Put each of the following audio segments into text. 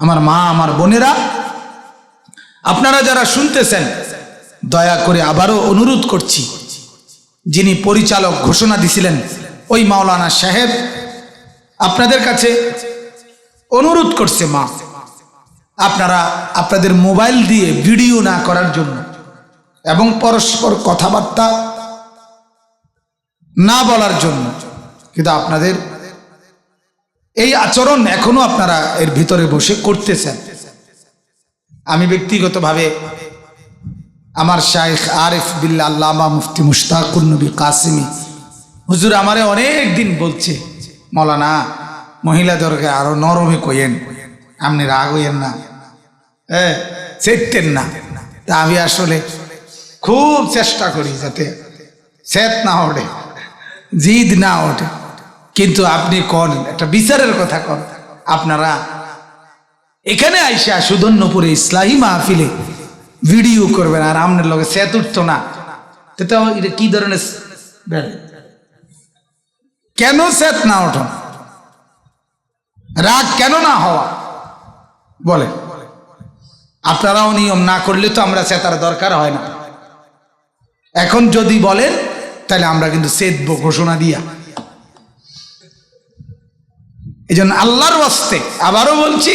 আমার মা, আমার বোনেরা, আপনারা যারা শুনতেছেন, দয়া করে আবারও অনুরোধ করছি, যিনি পরিচালক ঘোষণা দিছিলেন ওই মাওলানা সাহেব, আপনাদের কাছে অনুরোধ করছে মা, আপনারা আপনাদের মোবাইল দিয়ে ভিডিও না করার জন্য এবং পরস্পর কথাবার্তা না বলার জন্য, কিন্তু আপনাদের এই আচরণ এখনও আপনারা এর ভিতরে বসে করতেছেন। আমি ব্যক্তিগতভাবে আমার শাইখ আরিফ বিল্লা আল্লামা মুফতি মুশতাকুর নবী কাসিমি, হুজুর আমারে অনেক দিন বলছে, মৌলানা মহিলাদেরকে আরও নরমে কইয়েন, আপনি রাগ হইয়েন না হ্যাঁ সেটতেন না। তা আমি আসলে খুব চেষ্টা করি যাতে সেট না ওঠে, জিদ না ওঠে। কিন্তু আপনি কন? একটা বিচারের কথা কন? আপনারা এখানে আইসা সুধন্যপুরে ইসলাহী মাহফিলে ভিডিও করবেন, আর আপনার লগে সেত উঠতো না। তো এটা কি ধরনের কেন সেত না ওঠো? রাগ কেন না হওয়া? বলে আপনারাও নিয়ম না করলে তো আমরা সেতার দরকার হয় না। এখন যদি বলেন, তাহলে আমরা কিন্তু সেদব ঘোষণা দিয়া এই জন্য আল্লাহর ওয়াস্তে আবারও বলছি,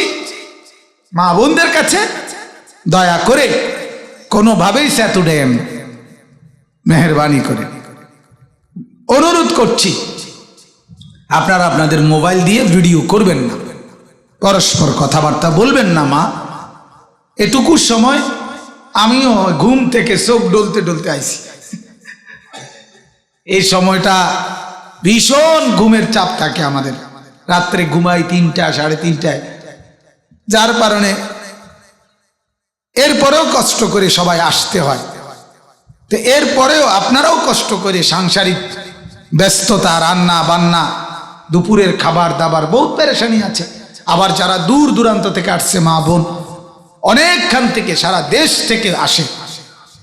মা বোনদের কাছে দয়া করে কোনোভাবেই সেতু ডেম মেহরবানি করে। অনুরোধ করছি, আপনারা আপনাদের মোবাইল দিয়ে ভিডিও করবেন না, পরস্পর কথাবার্তা বলবেন না মা। এটুকু সময় আমিও ঘুম থেকে চোখ ডলতে ডলতে আইছি। এই সময়টা ভীষণ ঘুমের চাপ থাকে আমাদের। রাত্রে ঘুমাই তিনটা, সাড়ে তিনটায়। যার কারণে এরপরেও কষ্ট করে সবাই আসতে হয়। তো এরপরেও আপনারাও কষ্ট করে সাংসারিক ব্যস্ততা, রান্না বান্না, দুপুরের খাবার দাবার বহুত পেরেশানি আছে। আবার যারা দূর দূরান্ত থেকে আসছে, মা বোন, অনেকখান থেকে সারা দেশ থেকে আসে।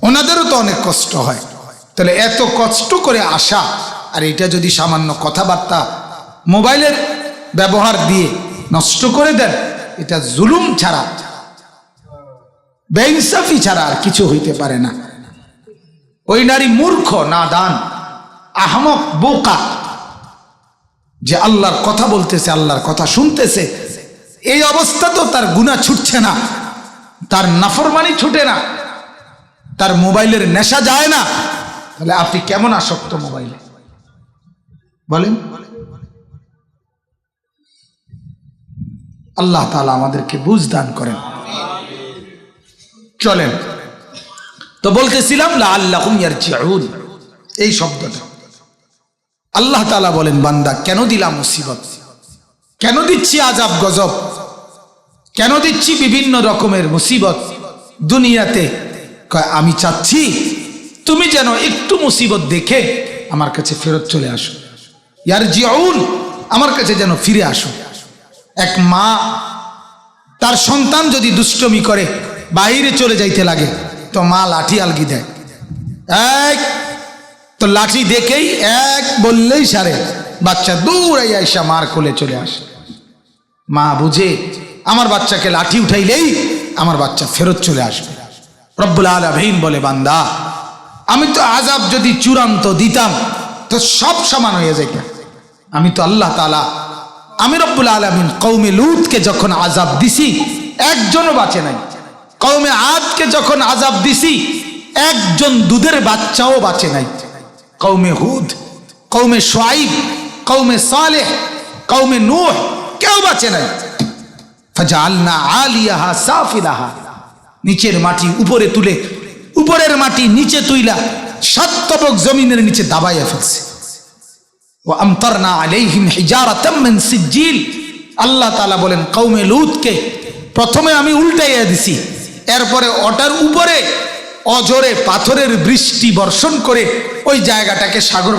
ওনাদেরও তো অনেক কষ্ট হয়। তাহলে এত কষ্ট করে আসা, আর এটা যদি সামান্য কথাবার্তা, মোবাইলের ব্যবহার দিয়ে নষ্ট করে দেন, এটা জুলুম ছাড়া, বেইনসাফি ছাড়া আর কিছু হইতে পারে না। ওই নারী মূর্খ না দান আহমক, বোকা, যে আল্লাহর কথা বলতেছে, আল্লাহর কথা শুনতেছে, এই অবস্থা তো তার গুণা ছুটছে না, তার নাফরমানি ছুটে না, তার মোবাইলের নেশা যায় না। তাহলে আপনি কেমন আসক্ত মোবাইলে? বলেন। আল্লাহ তালা আমাদেরকে বুঝ দান করেন। চলেন। তো বলতেছিলাম লা আল্লাহ এই শব্দটা। আল্লাহ তালা বলেন, বান্দা, কেন দিলাম মুসিবত? কেন দিচ্ছি আজাব গজব? কেন দিচ্ছি বিভিন্ন রকমের মুসিবত? দুনিয়াতে। আমি চাচ্ছি তুমি যেন একটু মুসিবত দেখে আমার কাছে ফেরত চলে আসো। ইয়ার জিয়াউল আমার কাছে যেন ফিরে আসো। এক মা তার সন্তান যদি দুষ্টমি করে বাইরে চলে যাইতে লাগে, তো মা লাঠি আলগি দেয়। এক তো লাঠি দেখেই এক বললেই সারে, বাচ্চা দৌড়াই আইসা মার কোলে চলে আসে। মা বুঝে, আমার বাচ্চাকে লাঠি উঠাইলেই আমার বাচ্চা ফেরত চলে আসবে। রব্বুল আলমিন বলে, বান্দা, আমি তো আজাব যদি চূড়ান্ত দিতাম, তো সব সমান হয়ে যেত আমি তো আল্লাহ তালা আমি রব্বুল আলমিন কৌমে লুতকে যখন আজাব দিছি, একজনও বাঁচে নাই। কৌমে আদকে যখন আজাব দিছি, একজন দুধের বাচ্চাও বাঁচে নাই। কৌমে হুদ কৌমে সোয়াইব কৌমে সালেহ কৌমে নূহ, কেউ বাঁচে নাই। ফাজালনা আলিয়াহা সাফিলাহা, নিচের মাটি উপরে তুলে, উপরের মাটি নিচে তুইলা সাতবক জমিনের নিচে দাবাইয়া ফেলছে। ও আমতারনা আলাইহিম হিজারাতাম মিন সিজ্জিল। আল্লাহ তাআলা বলেন, কওমে লূতকে প্রথমে আমি উল্টাইয়া দিছি। এরপরে ওটার উপরে অজরে পাথরের বৃষ্টি বর্ষণ করে ওই জায়গাটাকে সাগর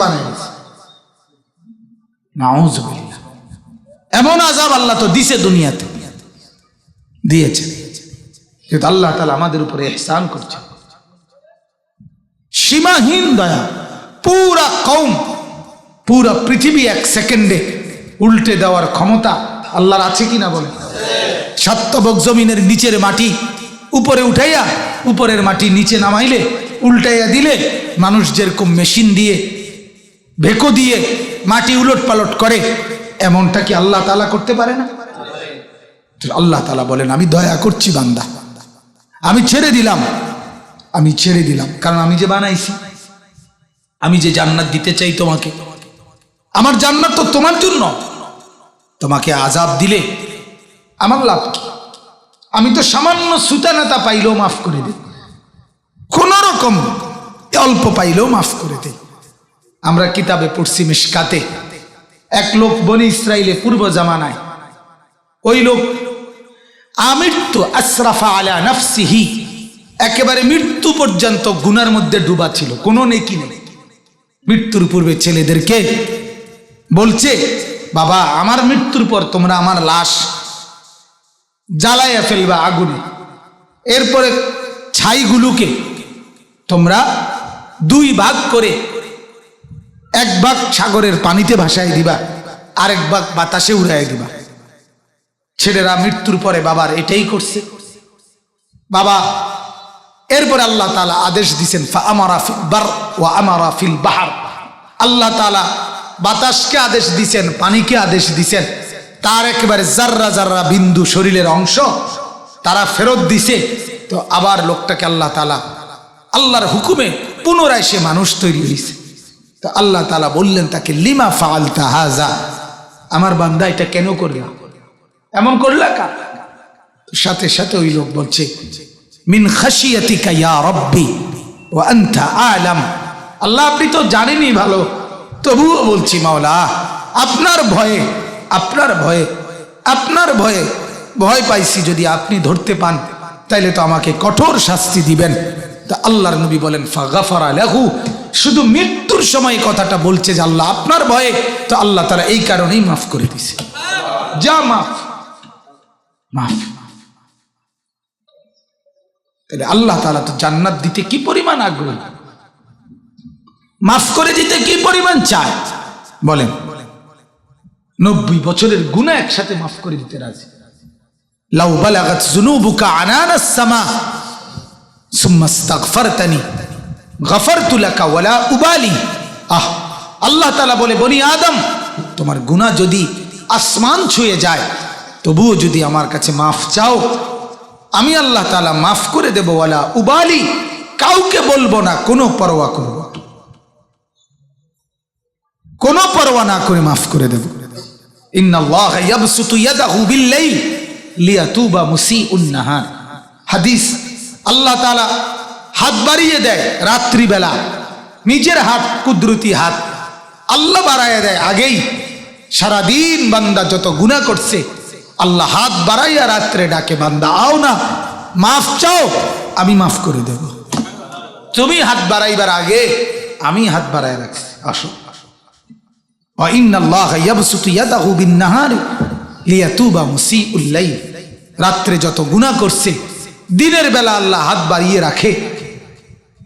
এমন আজাব আল্লাহ তো দিছে দুনিয়াতে। দিয়েছে। আল্লাহ তালা আমাদের উপরে এহসান করছে। সীমাহীন দয়া। পুরা কৌম পুরা পৃথিবী এক সেকেন্ডে উল্টে দেওয়ার ক্ষমতা আল্লাহর আছে কিনা বলে সাতবক জমিনের নিচের মাটি উপরে উঠাইয়া উপরের মাটি নিচে নামাইলে, উল্টাইয়া দিলে মানুষ যেরকম মেশিন দিয়ে, ভেকো দিয়ে মাটি উলট পালট করে, এমনটা কি আল্লাহ তালা করতে পারে না? আল্লাহ তালা বলেন, আমি দয়া করছি বান্দা। আমি ছেড়ে দিলাম। আমি ছেড়ে দিলাম। কারণ আমি যে বানাইছি, আমি যে জান্নাত দিতে চাই তোমাকে আমার জান্নাত তো তোমার জন্য। তোমাকে আজাব দিলে আমার লাভ কি? আমি তো সামান্য সুতানাতা পাইলেও মাফ করে দিই কোন রকম অল্প পাইলেও মাফ করে দেই আমরা কিতাবে পড়ছি মিশকাতে। এক লোক বনি ইসরায়েলে পূর্ব জামানায়। ওই লোক আমৃত্যু আশরাফা আলা নাফসিহি একেবারে মৃত্যু পর্যন্ত গুনার মধ্যে ডুবা ছিল। কোনো নেকি নেই। মৃত্যুর পূর্বে ছেলেদেরকে বলছে, বাবা, আমার মৃত্যুর পর তোমরা আমার লাশ জ্বালাইয়া ফেলবা আগুনে। এরপরে ছাইগুলোকে তোমরা দুই ভাগ করে এক ভাগ সাগরের পানিতে ভাসায় দিবা, আরেক ভাগ বাতাসে উড়াই দিবা। ছেলেরা মৃত্যুর পরে বাবার এটাই করছে। বাবা, এরপরে আল্লাহ তালা আদেশ দিছেন আমারা বার ও আমারা ফিল বাহার। আল্লাহ তালা বাতাসকে আদেশ দিছেন, পানিকে আদেশ দিছেন, তার একেবারে জাররা জাররা বিন্দু শরীরের অংশ তারা ফেরত দিছে। তো আবার লোকটাকে আল্লাহ তালা আল্লাহর হুকুমে পুনরায় সে মানুষ তৈরি হয়েছে তো আল্লাহ তালা বললেন তাকে, লিমা ফাল তাহাজা আমার বান্দা এটা কেন করলা? এমন করলা কা সাথে সাথে ওই লোক বলছে, মিন খাসিয়াতিকা ইয়া রব্বি ও আনতা আলাম। আল্লাহ আপনি তো জানেনই ভালো। তবুও বলছি, মাওলা, আপনার ভয়ে আপনার ভয়ে আপনার ভয়ে ভয় পাইছি যদি আপনি ধরতে পান, তাইলে তো আমাকে কঠোর শাস্তি দিবেন। তা আল্লাহর নবী বলেন, ফাগাফারা লেহু শুধু মৃত্যুর সময় কথাটা বলছে যে আল্লাহ আপনার ভয়ে, তো আল্লাহ তারা এই কারণেই মাফ করে দিছে। যা মাফ মাফ। তাহলে আল্লাহ তালা তো জান্নাত দিতে কি পরিমাণ আগ্রহী? মাফ করে দিতে কি পরিমাণ চায়? বলেন। নব্বই বছরের গুণা একসাথে মাফ করে দিতে রাজি। আহ, আল্লাহ বলে আদম, তোমার যদি আসমান ছুঁয়ে যায়, তবুও যদি আমার কাছে মাফ চাও, আমি আল্লাহ মাফ করে দেব ওয়ালা উবালি। কাউকে বলব না, কোনো পরোয়া করব। কোনো পরোয়া না করে মাফ করে দেব। হাদিস আল্লাহ তাআলা হাত বাড়িয়ে দেয় রাত্রিবেলা। নিজের হাত, কুদরতি হাত আল্লাহ বাড়াইয়ে দেয় আগেই। সারাদিন বান্দা যত গুনাহ করছে, আল্লাহ হাত বাড়াইয়া রাত্রে ডাকে, বান্দা, আও না, মাফ চাও, আমি মাফ করে দেব। তুমি হাত বাড়াইবার আগে আমি হাত বাড়াই রাখছি, আসো। রাত্রে যত গুনাহ করছে, দিনের বেলা আল্লাহ হাত বাড়িয়ে রাখে।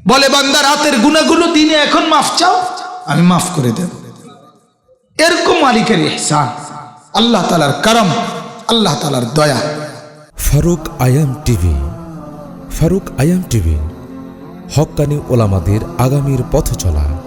বলে, বান্দা, রাতের গুনাহগুলো দিনে এখন মাফ চাও? আমি মাফ করে দেব। এরকম মালিকের ইহসান। আল্লাহ তালার করম, আল্লাহ তালার দয়া। ফারুক আয়াম টিভি। ফারুক আয়াম টিভি হক্কানি ওলামাদের আগামীর পথ চলা